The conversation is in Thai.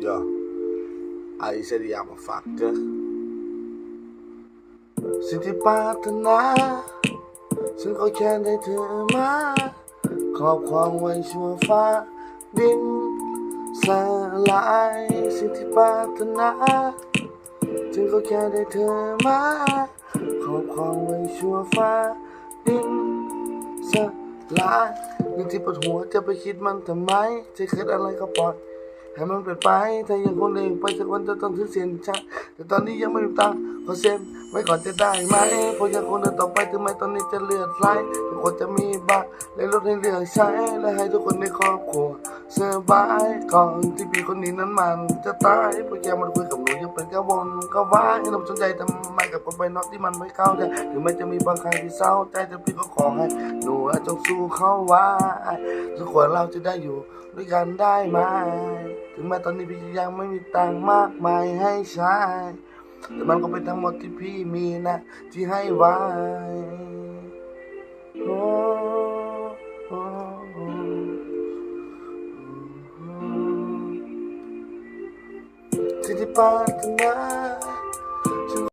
Ja. Aí seria uma faca. สิ่งที่ปรารถนาฉันก็แค่ได้เธอมาครอบครองไว้ชั่วฟ้าดินสลายสิ่งที่ปรารถนาฉันก็แค่ได้เธอมาครอบครองไว้ชั่วฟ้าดินสลายเรื่องที่ปวดหัวจะไปคิดมันทำไมจะคิดอะไรก็ปล่อย ให้มันเป็นไป ถ้ายังคนเองไปสักวันจะต้องถึงเสียนชาแต่ตอนนี้ยังไม่มีตังค์ขอเซ็นไว้ก่อนจะได้ไหมเพราะยังคนเดินต่อไปถึงแม้ตอนนี้จะเลือดไหลทุกคนจะมีบ้านและรถให้เลือกใช้และให้ทุกคนในครอบครัว สบายก่อนที่พี่คนนี้นั้นมันจะตายพราะแกมันคุยกับหนูยังเป็นกระวนกระวายให้เราสนใจทำไมกับคนไปนอกที่มันไม่เข้าใจถึงแม้จะมีบางครั้งที่เศร้าใจแต่พี่ก็ขอให้หนูจงสู้เข้าไว้ทุกคนเราจะได้อยู่ด้วยกันได้ไหมถึงแม้ตอนนี้พี่ยังไม่มีตังค์มากมายให้ใช้แต่มันก็เป็นทั้งหมดที่พี่มีนะ ที่ให้ไว้ to depart tonight.